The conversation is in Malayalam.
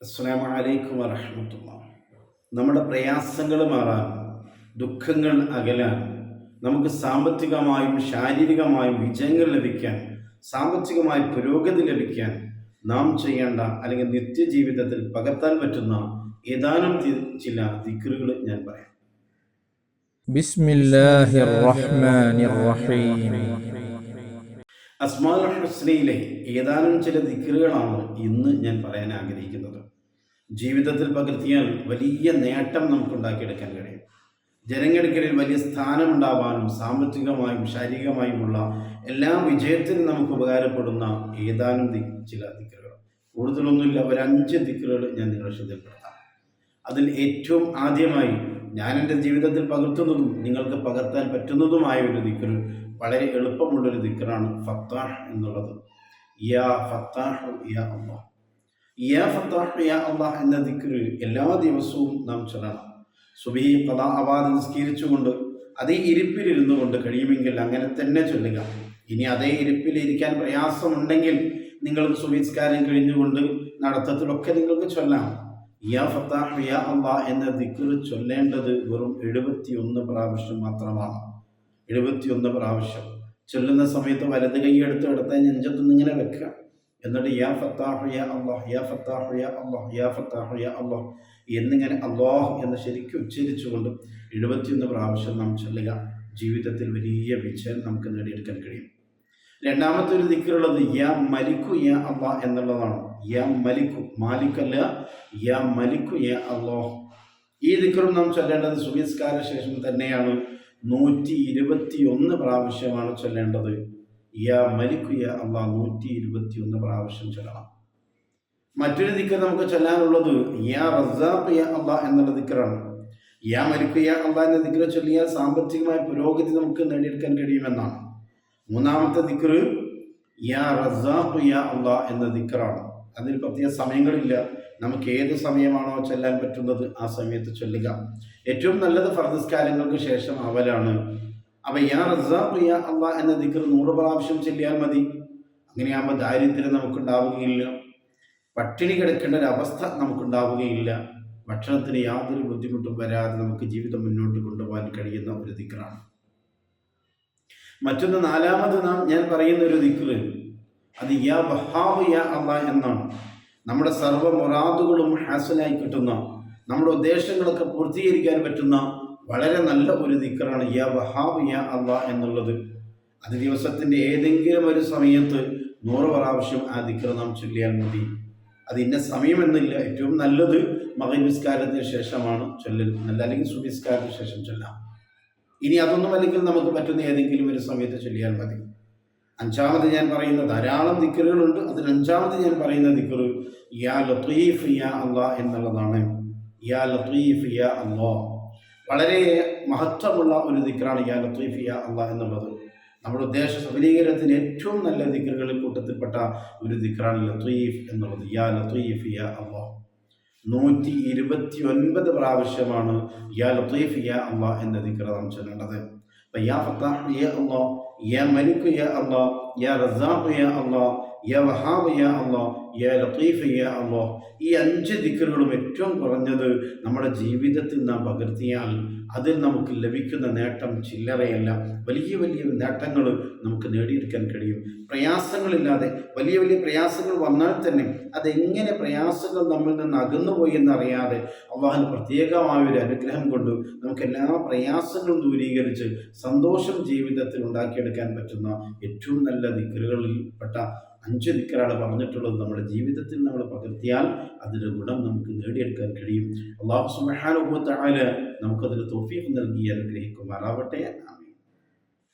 അസ്സാം വരഹമത്തുള്ള നമ്മുടെ പ്രയാസങ്ങൾ മാറാൻ ദുഃഖങ്ങൾ അകലാൻ നമുക്ക് സാമ്പത്തികമായും ശാരീരികമായും വിജയങ്ങൾ ലഭിക്കാൻ സാമ്പത്തികമായ പുരോഗതി ലഭിക്കാൻ നാം ചെയ്യേണ്ട അല്ലെങ്കിൽ നിത്യജീവിതത്തിൽ പകർത്താൻ പറ്റുന്ന ഏതാനും ചില ദിക്കറുകൾ ഞാൻ പറയാം. ബിസ്മില്ലാഹിർ റഹ്മാനിർ റഹീം. അസ്മാൽ ഹസ്നയിലെ ഏതാനും ചില ദിക്കറുകളാണ് ഇന്ന് ഞാൻ പറയാൻ ആഗ്രഹിക്കുന്നത്. ജീവിതത്തിൽ പകർത്തിയാൽ വലിയ നേട്ടം നമുക്ക് ഉണ്ടാക്കിയെടുക്കാൻ കഴിയും. ജനങ്ങൾക്കിടയിൽ വലിയ സ്ഥാനമുണ്ടാവാനും സാമ്പത്തികമായും ശാരീരികമായുമുള്ള എല്ലാ വിജയത്തിനും നമുക്ക് ഉപകാരപ്പെടുന്ന ഏതാനും ചില ദിക്കറുകൾ കൂടുതലൊന്നുമില്ല ഒരു അഞ്ച് ദിക്കറുകൾ ഞാൻ നിങ്ങളെ ശ്രദ്ധപ്പെടുത്താം അതിൽ ഏറ്റവും ആദ്യമായി ഞാൻ എന്റെ ജീവിതത്തിൽ പകർത്തുന്നതും നിങ്ങൾക്ക് പകർത്താൻ പറ്റുന്നതുമായ ഒരു ദിക്കർ വളരെ എളുപ്പമുള്ളൊരു ദിക്കറാണ് ഫത്താഹ് എന്നുള്ളത്. യാ ഫത്താഹ് യാ അള്ളാഹ്. യാ ഫത്താഹ് യാ അള്ളാഹ് എന്ന ദിക്കർ എല്ലാ ദിവസവും നാം ചൊല്ലണം. സുബി കഥാ അവാദ് നിസ്കരിച്ചുകൊണ്ട് അതേ ഇരിപ്പിലിരുന്നു കൊണ്ട് കഴിയുമെങ്കിൽ അങ്ങനെ തന്നെ ചൊല്ലുക. ഇനി അതേ ഇരിപ്പിലിരിക്കാൻ പ്രയാസമുണ്ടെങ്കിൽ നിങ്ങൾ സുബിസ്കാരം കഴിഞ്ഞുകൊണ്ട് നടത്തത്തിലൊക്കെ നിങ്ങൾക്ക് ചൊല്ലാം. യാ ഫത്താഹ് യാ അള്ളാഹ് എന്ന ദിക്കർ ചൊല്ലേണ്ടത് വെറും എഴുപത്തിയൊന്ന് പ്രാവശ്യം മാത്രമാണ്. എഴുപത്തിയൊന്ന് പ്രാവശ്യം. ചൊല്ലുന്ന സമയത്ത് വലത് കൈ എടുത്ത് എടുത്ത നെഞ്ചത്തുനിന്ന് ഇങ്ങനെ വെക്കുക. എന്നിട്ട് യാ ഫത്താഹ് യാ അള്ളാഹ് യാ ഫത്താഹ് യാ അള്ളാഹ് യാ ഫത്താഹ് യാ അള്ളാഹ് എന്നിങ്ങനെ അള്ളാഹ് എന്ന് ശരിക്കും ഉച്ചരിച്ചുകൊണ്ട് എഴുപത്തിയൊന്ന് പ്രാവശ്യം നാം ചൊല്ലുക. ജീവിതത്തിൽ വലിയ വിജയം നമുക്ക് നേടിയെടുക്കാൻ കഴിയും. രണ്ടാമത്തെ ഒരു ദിക്കറുള്ളത് യാ മലിക്കു യാ അള്ളാഹ് എന്നുള്ളതാണ്. യാ മലിക്കു മാലിക്കല്ല യാ മലിക്കു യാ അള്ളാഹ് ഈ ദിക്കറും നാം ചൊല്ലേണ്ടത് സുമിസ്കാര ശേഷം തന്നെയാണ്. നൂറ്റി ഇരുപത്തി ഒന്ന് പ്രാവശ്യമാണ് ചൊല്ലേണ്ടത്. യാ മലിക്കു യാ അള്ളാ നൂറ്റി ഇരുപത്തി ഒന്ന് പ്രാവശ്യം ചൊല്ലണം. മറ്റൊരു ദിക്കർ നമുക്ക് ചൊല്ലാനുള്ളത് യാ റസാഖ് യാ അള്ളാ എന്നുള്ള ദിക്കറാണ്. യാ മലിക്കു യാ അള്ളാ എന്ന ദിക്കർ ചൊല്ലിയാൽ സാമ്പത്തികമായ പുരോഗതി നമുക്ക് നേടിയെടുക്കാൻ കഴിയുമെന്നാണ്. മൂന്നാമത്തെ ദിക്കർ യാ റസാഖ് യാ അള്ളാ എന്ന ദിക്കറാണ്. അതിന് പ്രത്യേക സമയങ്ങളില്ല. നമുക്ക് ഏത് സമയമാണോ ചൊല്ലാൻ പറ്റുന്നത് ആ സമയത്ത് ചൊല്ലുക. ഏറ്റവും നല്ലത് ഫർദസ്കാരങ്ങൾക്ക് ശേഷം അവലാണ് അപ്പൊ യാ റസാഖ് യാ അള്ളാ എന്ന ദിക്കർ നൂറ് പ്രാവശ്യം ചൊല്ലിയാൽ മതി. അങ്ങനെയാകുമ്പോൾ ദാരിദ്ര്യം നമുക്കുണ്ടാവുകയില്ല. പട്ടിണി കിടക്കേണ്ട ഒരു അവസ്ഥ നമുക്കുണ്ടാവുകയില്ല. ഭക്ഷണത്തിന് യാതൊരു ബുദ്ധിമുട്ടും വരാതെ നമുക്ക് ജീവിതം മുന്നോട്ട് കൊണ്ടുപോകാൻ കഴിയുന്ന ഒരു ദിക്കറാണ് മറ്റൊന്ന് നാലാമത് നാം ഞാൻ പറയുന്ന ഒരു ദിക്റ്. അത് യാ വഹാബ് യാ അള്ള എന്നാണ്. നമ്മുടെ സർവ മുറാദുകളും ഹാസനായി കിട്ടുന്ന നമ്മുടെ ഉദ്ദേശങ്ങളൊക്കെ പൂർത്തീകരിക്കാൻ പറ്റുന്ന വളരെ നല്ല ഒരു ദിക്കറാണ് യാ വഹാബ് യാ അള്ളാ എന്നുള്ളത്. അത് ദിവസത്തിന്റെ ഏതെങ്കിലും ഒരു സമയത്ത് നൂറ് പ്രാവശ്യം ആ ദിക്കർ നാം ചൊല്ലിയാൽ മതി. അത് ഇന്ന സമയമെന്നില്ല. ഏറ്റവും നല്ലത് മകനിസ്കാരത്തിന് ശേഷമാണ് ചൊല്ലൽ. നല്ല അല്ലെങ്കിൽ സുബിസ്കാരത്തിന് ശേഷം ചൊല്ലാം. ഇനി അതൊന്നും അല്ലെങ്കിൽ നമുക്ക് പറ്റുന്ന ഏതെങ്കിലും ഒരു സമയത്ത് ചൊല്ലിയാൽ മതി. അഞ്ചാമത് ഞാൻ പറയുന്ന ധാരാളം ദിക്കറുകളുണ്ട്. അതിൽ അഞ്ചാമത് ഞാൻ പറയുന്ന ദിക്കറ് യാ ലത്തീഫ് യാ അള്ളാ എന്നുള്ളതാണ്. യാ ലത്തീഫ് യാ അള്ളാ വളരെ മഹത്വമുള്ള ഒരു ദിക്കറാണ് യാ ലത്തീഫ് യാ അള്ളാ എന്നുള്ളത്. നമ്മുടെ ഉദ്ദേശ സഫലീകരണത്തിന് ഏറ്റവും നല്ല ദിക്കറുകളിൽ കൂട്ടത്തിൽപ്പെട്ട ഒരു ദിക്കറാണ് ലത്തീഫ് എന്നുള്ളത്. യാ ലത്തീഫ് യാ അള്ളാ നൂറ്റി ഇരുപത്തി ഒൻപത് പ്രാവശ്യമാണ് യാ ലത്തീഫ് യാ അള്ളാ എന്ന ദിക്കറ നാം ചൊല്ലേണ്ടത്. അപ്പം യാ ഫത്താഹ് യാ അള്ളാ യാ മലിക് യാ അള്ളാ യാ റസാഖ് യാ അള്ളാ യാ വഹാബ് യാ അള്ളാ യാ ലത്തീഫ് യാ അള്ളാ. ഈ അഞ്ച് ദിക്കറുകളും ഏറ്റവും കുറഞ്ഞത് നമ്മുടെ ജീവിതത്തിൽ നാം പകർത്തിയാൽ അതിൽ നമുക്ക് ലഭിക്കുന്ന നേട്ടം ചില്ലറയല്ല. വലിയ വലിയ നേട്ടങ്ങൾ നമുക്ക് നേടിയെടുക്കാൻ കഴിയും. പ്രയാസങ്ങളില്ലാതെ വലിയ വലിയ പ്രയാസങ്ങൾ വന്നാൽ തന്നെ അതെങ്ങനെ പ്രയാസങ്ങൾ നമ്മിൽ നിന്ന് അകന്നുപോയി എന്നറിയാതെ അള്ളാഹിന് പ്രത്യേകമായ ഒരു അനുഗ്രഹം കൊണ്ട് നമുക്ക് എല്ലാ പ്രയാസങ്ങളും ദൂരീകരിച്ച് സന്തോഷം ജീവിതത്തിൽ ഉണ്ടാക്കിയെടുക്കാൻ പറ്റുന്ന ഏറ്റവും നല്ല ദിക്കറുകളിൽപ്പെട്ട അഞ്ച് ദിക്കറാണ് പറഞ്ഞിട്ടുള്ളത്. നമ്മുടെ ജീവിതത്തിൽ നമ്മൾ പകർത്തിയാൽ അതിന്റെ ഗുണം നമുക്ക് നേടിയെടുക്കാൻ കഴിയും. അള്ളാഹു സുബഹാനുഭവത്തായ നമുക്കതിന് തോഫീഫ് നൽകി അനുഗ്രഹിക്കുമാറാവട്ടെ.